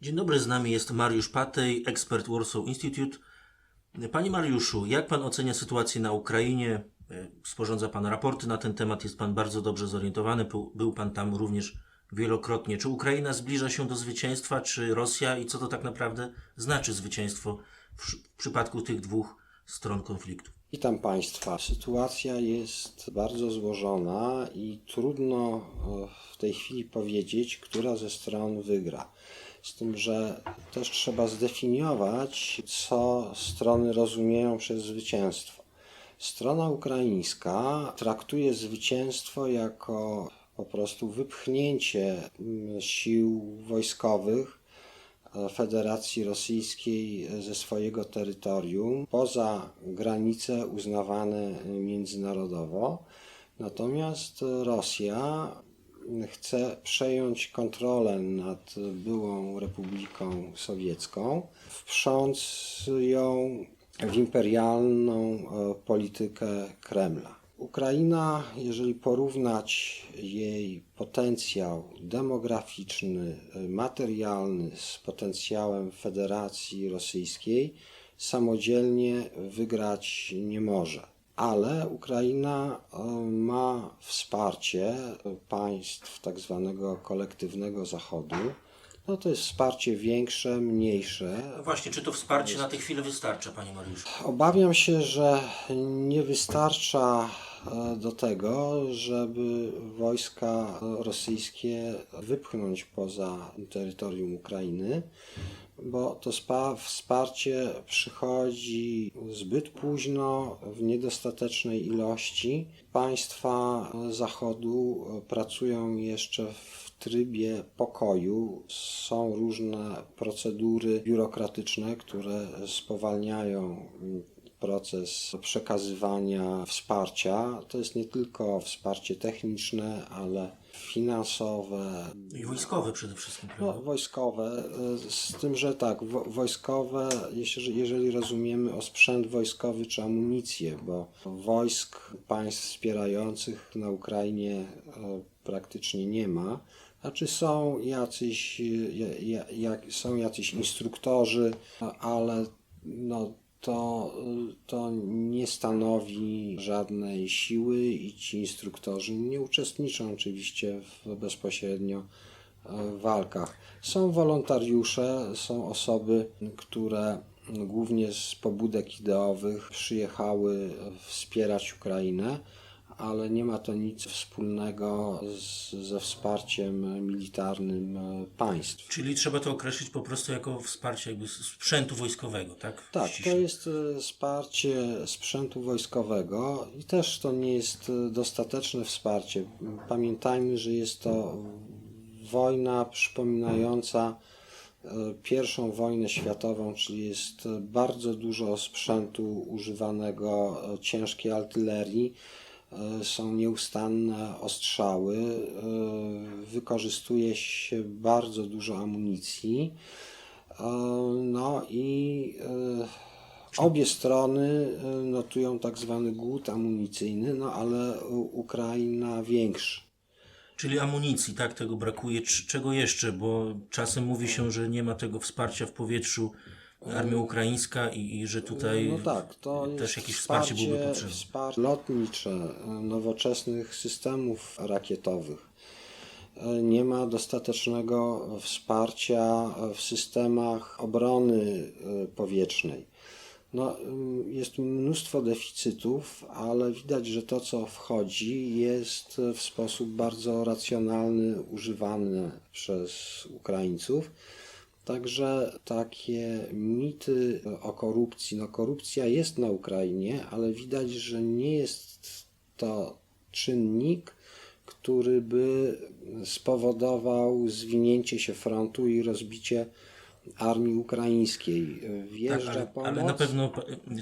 Dzień dobry, z nami jest Mariusz Patej, ekspert Warsaw Institute. Panie Mariuszu, jak Pan ocenia sytuację na Ukrainie? E, Sporządza Pan raporty na ten temat, jest Pan bardzo dobrze zorientowany, był- Pan tam również wielokrotnie. Czy Ukraina zbliża się do zwycięstwa, czy Rosja i co to tak naprawdę znaczy zwycięstwo w, w przypadku tych dwóch stron konfliktu? Witam Państwa. Sytuacja jest bardzo złożona i trudno e, w tej chwili powiedzieć, która ze stron wygra. Z tym, że też trzeba zdefiniować, co strony rozumieją przez zwycięstwo. Strona ukraińska traktuje zwycięstwo jako po prostu wypchnięcie mm, sił wojskowych Federacji Rosyjskiej ze swojego terytorium poza granice uznawane międzynarodowo. Natomiast Rosja chce przejąć kontrolę nad byłą Republiką Sowiecką, wprząc ją w imperialną e, politykę Kremla. Ukraina, jeżeli porównać jej potencjał demograficzny, y, materialny z potencjałem Federacji Rosyjskiej, samodzielnie wygrać nie może. Ale Ukraina y, ma wsparcie państw tak zwanego kolektywnego Zachodu. No to jest wsparcie większe, mniejsze, No właśnie, czy to wsparcie na tę chwilę wystarcza, Panie Mariuszu? Obawiam się, że nie wystarcza do tego, żeby wojska rosyjskie wypchnąć poza terytorium Ukrainy, bo to spa- wsparcie przychodzi zbyt późno, w niedostatecznej ilości. Państwa Zachodu pracują jeszcze w trybie pokoju. Są różne procedury biurokratyczne, które spowalniają proces przekazywania wsparcia. To jest nie tylko wsparcie techniczne, ale finansowe, I wojskowe przede wszystkim, no, wojskowe, z tym, że tak, wo- wojskowe, jeśli, jeżeli rozumiemy o sprzęt wojskowy czy amunicję, bo wojsk państw wspierających na Ukrainie y, praktycznie nie ma. Znaczy są jacyś, jak, są jacyś instruktorzy, ale no, to, to nie stanowi żadnej siły i ci instruktorzy nie uczestniczą oczywiście w, bezpośrednio w walkach. Są wolontariusze, są osoby, które głównie z pobudek ideowych przyjechały wspierać Ukrainę, ale nie ma to nic wspólnego z, ze wsparciem militarnym państw. Czyli trzeba to określić po prostu jako wsparcie jakby sprzętu wojskowego, tak? Tak, to jest e, wsparcie sprzętu wojskowego i też to nie jest e, dostateczne wsparcie. Pamiętajmy, że jest to wojna przypominająca e, pierwszą wojnę światową, czyli jest bardzo dużo sprzętu używanego e, ciężkiej artylerii. E, Są nieustanne ostrzały, e, wykorzystuje się bardzo dużo amunicji. E, No i obie strony notują tak zwany głód amunicyjny, no ale Ukraina większy. Czyli amunicji, tak, tego brakuje. Czego jeszcze? Bo czasem mówi się, że nie ma tego wsparcia w powietrzu armia ukraińska i, i że tutaj No tak, to też jakieś wsparcie, byłoby potrzebne. wsparcie lotnicze, e, nowoczesnych systemów rakietowych. E, Nie ma dostatecznego wsparcia w systemach obrony e, powietrznej. No, ym, jest mnóstwo deficytów, ale widać, że to, co wchodzi, jest w sposób bardzo racjonalny używane przez Ukraińców. Także takie mity o korupcji, no korupcja jest na Ukrainie, ale widać, że nie jest to czynnik, który by spowodował zwinięcie się frontu i rozbicie armii ukraińskiej. Wjeżdża Tak, ale, pomoc. ale na pewno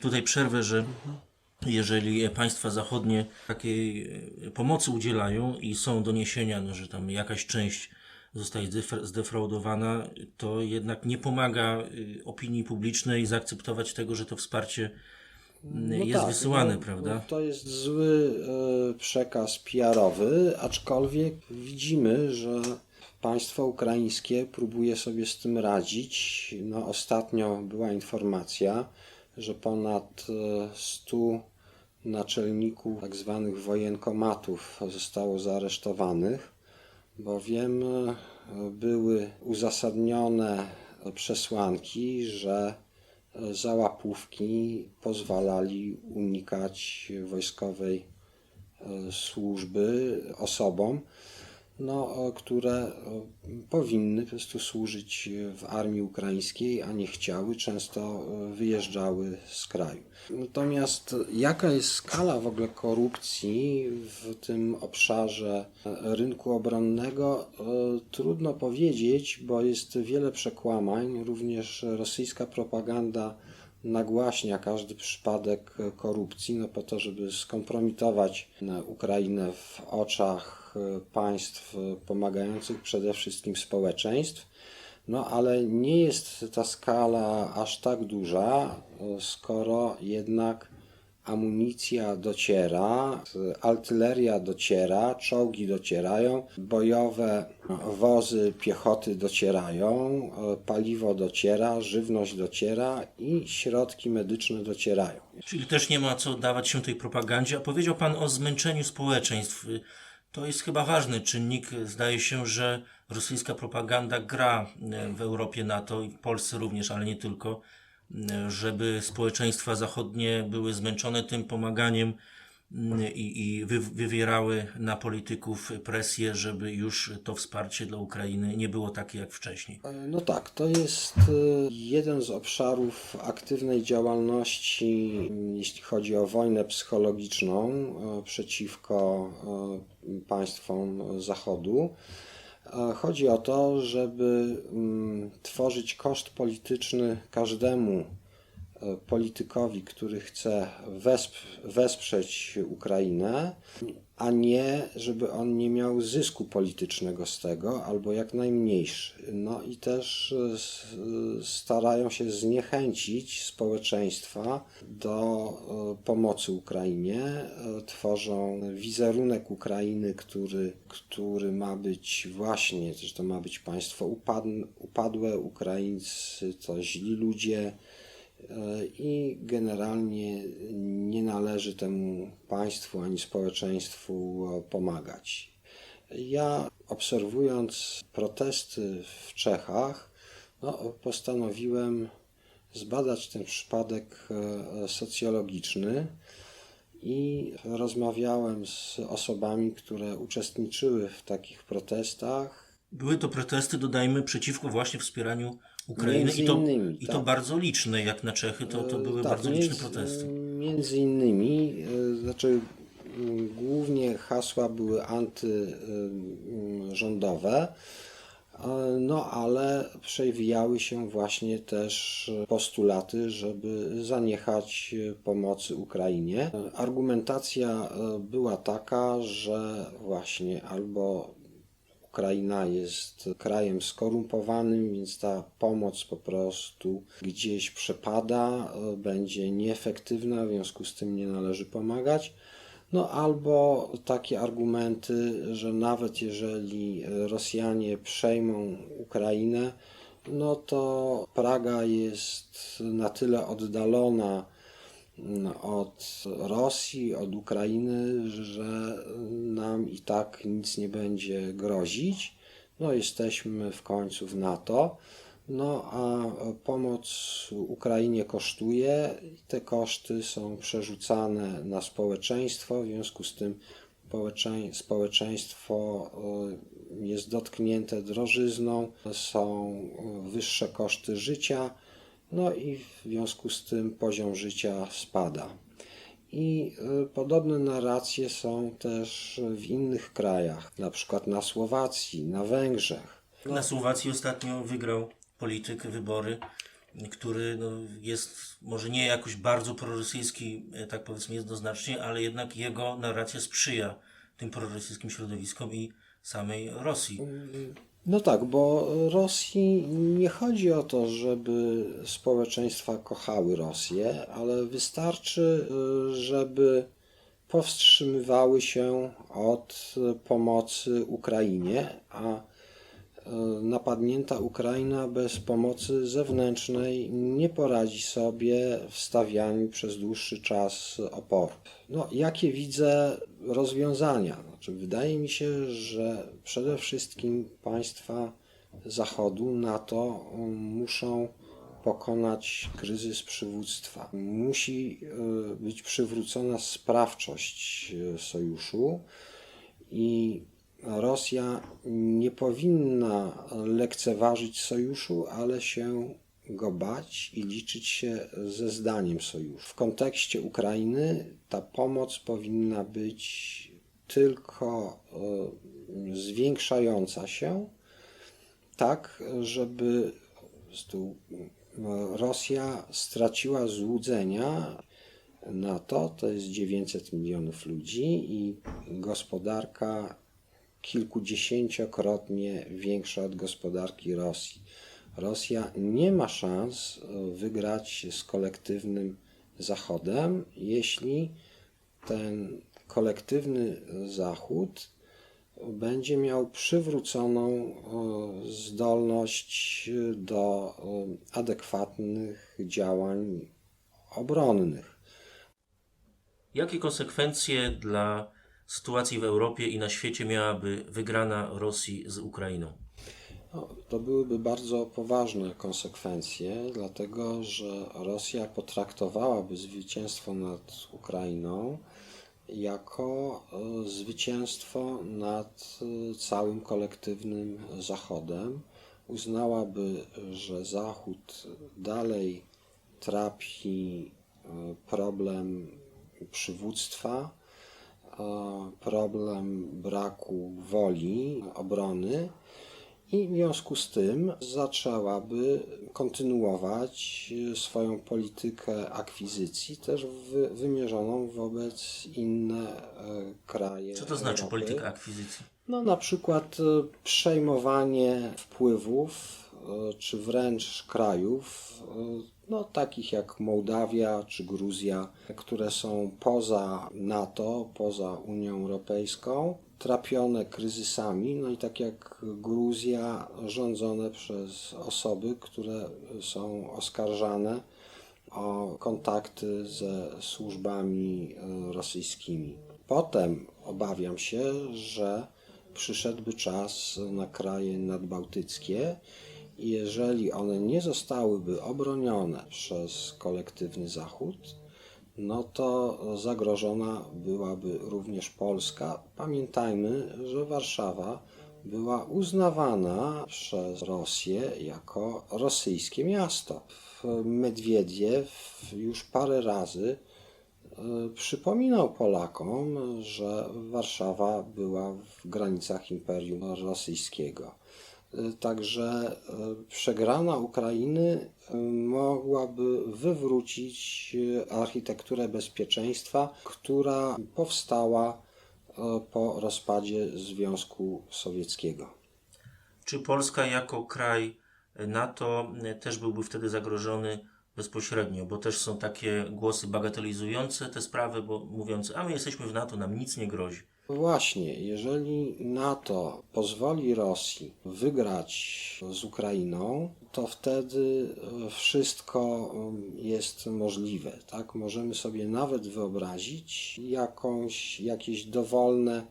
tutaj przerwę, że jeżeli państwa zachodnie takiej e, pomocy udzielają i są doniesienia, no, że tam jakaś część zdef- zdefraudowana, to jednak nie pomaga y, opinii publicznej zaakceptować tego, że to wsparcie y, No jest tak, wysyłane, no, prawda? no To jest zły e, przekaz PR-owy, aczkolwiek widzimy, że Państwo ukraińskie próbuje sobie z tym radzić. No, ostatnio była informacja, że ponad e, 100 naczelników tak zwanych wojenkomatów zostało zaaresztowanych, bowiem e, były uzasadnione przesłanki, że e, za łapówki pozwalali unikać wojskowej e, służby osobom, no, e, które e, powinny po prostu służyć w armii ukraińskiej, a nie chciały, często e, wyjeżdżały z kraju. Natomiast jaka jest skala w ogóle korupcji w tym obszarze e, rynku obronnego, e, trudno powiedzieć, bo jest wiele przekłamań. Również rosyjska propaganda nagłaśnia każdy przypadek korupcji, no po to, żeby skompromitować e, Ukrainę w oczach e, państw pomagających przede wszystkim społeczeństw. No ale nie jest ta skala aż tak duża, skoro jednak amunicja dociera, artyleria dociera, czołgi docierają, bojowe wozy piechoty docierają, paliwo dociera, żywność dociera i środki medyczne docierają. Czyli też nie ma co dawać się tej propagandzie. A powiedział Pan o zmęczeniu społeczeństw. To jest chyba ważny czynnik. Zdaje się, że rosyjska propaganda gra e, w Europie, NATO i w Polsce również, ale nie tylko, e, żeby społeczeństwa zachodnie były zmęczone tym pomaganiem i, i wy, wywierały na polityków presję, żeby już to wsparcie dla Ukrainy nie było takie jak wcześniej. No tak, to jest e, jeden z obszarów aktywnej działalności, m, jeśli chodzi o wojnę psychologiczną e, przeciwko e, państwom Zachodu. E, Chodzi o to, żeby mm, tworzyć koszt polityczny każdemu e, politykowi, który chce wesp- wesprzeć Ukrainę, a nie, żeby on nie miał zysku politycznego z tego, albo jak najmniejszy. No i też e, starają się zniechęcić społeczeństwa do e, pomocy Ukrainie. E, Tworzą wizerunek Ukrainy, który, który ma być właśnie, że to ma być państwo upadłe, Ukraińcy to źli ludzie, i generalnie nie należy temu państwu ani społeczeństwu e, pomagać. Ja obserwując protesty w Czechach, no, postanowiłem zbadać ten przypadek e, socjologiczny i rozmawiałem z osobami, które uczestniczyły w takich protestach. Były to protesty, dodajmy, przeciwko właśnie wspieraniu Ukrainy Między i to, innymi, i to tak. bardzo liczne, jak na Czechy, to, to były Tak, bardzo liczne między- protesty. Między innymi, e, znaczy m, głównie hasła były antyrządowe, no ale przewijały się właśnie też postulaty, żeby zaniechać pomocy Ukrainie. Argumentacja e, była taka, że właśnie albo Ukraina jest krajem skorumpowanym, więc ta pomoc po prostu gdzieś przepada, będzie nieefektywna, w związku z tym nie należy pomagać. No albo takie argumenty, że nawet jeżeli Rosjanie przejmą Ukrainę, no to Praga jest na tyle oddalona od Rosji, od Ukrainy, że nam i tak nic nie będzie grozić. No, jesteśmy w końcu w NATO. No, a pomoc Ukrainie kosztuje, te koszty są przerzucane na społeczeństwo, w związku z tym społecze- społeczeństwo e, jest dotknięte drożyzną, są e, wyższe koszty życia, no i w związku z tym poziom życia spada. I y, podobne narracje są też w innych krajach, na przykład na Słowacji, na Węgrzech. Na Słowacji ostatnio wygrał polityk wybory, który no, jest może nie jakoś bardzo prorosyjski, e, tak powiedzmy jednoznacznie, ale jednak jego narracja sprzyja tym prorosyjskim środowiskom i samej Rosji. No tak, bo Rosji nie chodzi o to, żeby społeczeństwa kochały Rosję, ale wystarczy, y, żeby powstrzymywały się od pomocy Ukrainie, a napadnięta Ukraina bez pomocy zewnętrznej nie poradzi sobie w stawianiu przez dłuższy czas oporu. No, jakie widzę rozwiązania? Znaczy, wydaje mi się, że przede wszystkim państwa Zachodu, NATO muszą pokonać kryzys przywództwa. Musi e, być przywrócona sprawczość e, sojuszu i Rosja nie powinna lekceważyć sojuszu, ale się go bać i liczyć się ze zdaniem sojuszu. W kontekście Ukrainy ta pomoc powinna być tylko e, zwiększająca się, tak żeby prostu Rosja straciła złudzenia na to, to jest 900 milionów ludzi i gospodarka kilkudziesięciokrotnie większa od gospodarki Rosji. Rosja nie ma szans e, wygrać z kolektywnym Zachodem, jeśli ten kolektywny Zachód będzie miał przywróconą e, zdolność do e, adekwatnych działań obronnych. Jakie konsekwencje dla sytuacji w Europie i na świecie miałaby wygrana Rosji z Ukrainą? No, to byłyby bardzo poważne konsekwencje, dlatego że Rosja potraktowałaby zwycięstwo nad Ukrainą jako e, zwycięstwo nad e, całym kolektywnym Zachodem. Uznałaby, że Zachód dalej trapi e, problem przywództwa, problem braku woli obrony i w związku z tym zaczęłaby kontynuować e, swoją politykę akwizycji, też wy, wymierzoną wobec inne e, kraje. Co to znaczy Europy. polityka akwizycji? No, na przykład e, przejmowanie wpływów, e, czy wręcz krajów, e, no, takich jak Mołdawia czy Gruzja, które są poza NATO, poza Unią Europejską, trapione kryzysami, no i tak jak Gruzja, rządzone przez osoby, które są oskarżane o kontakty ze służbami e, rosyjskimi. Potem obawiam się, że przyszedłby czas na kraje nadbałtyckie jeżeli one nie zostałyby obronione przez kolektywny Zachód, no to zagrożona byłaby również Polska. Pamiętajmy, że Warszawa była uznawana przez Rosję jako rosyjskie miasto. Medwiediew już parę razy e, przypominał Polakom, że Warszawa była w granicach Imperium Rosyjskiego. E, Także e, przegrana Ukrainy e, mogłaby wywrócić architekturę bezpieczeństwa, która powstała po rozpadzie Związku Sowieckiego. Czy Polska jako kraj NATO też byłby wtedy zagrożony bezpośrednio? Bo też są takie głosy bagatelizujące te sprawy, bo mówiące, a my jesteśmy w NATO, nam nic nie grozi. Właśnie, jeżeli NATO pozwoli Rosji wygrać z Ukrainą, to wtedy e, wszystko e, jest możliwe. Tak? Możemy sobie nawet wyobrazić jakąś, jakieś dowolne,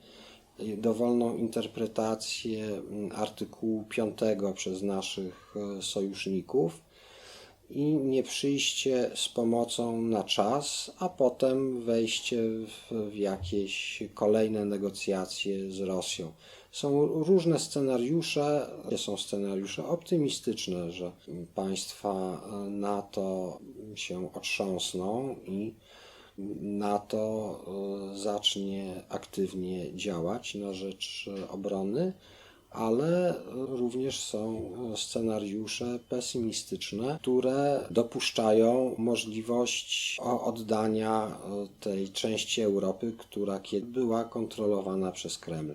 dowolną interpretację m, artykułu 5 przez naszych e, sojuszników i nie przyjście z pomocą na czas, a potem wejście w, jakieś kolejne negocjacje z Rosją. Są różne scenariusze, są scenariusze optymistyczne, że państwa NATO się otrząsną i NATO e, zacznie aktywnie działać na rzecz obrony, ale również są scenariusze pesymistyczne, które dopuszczają możliwość oddania tej części Europy, która kiedyś była kontrolowana przez Kreml.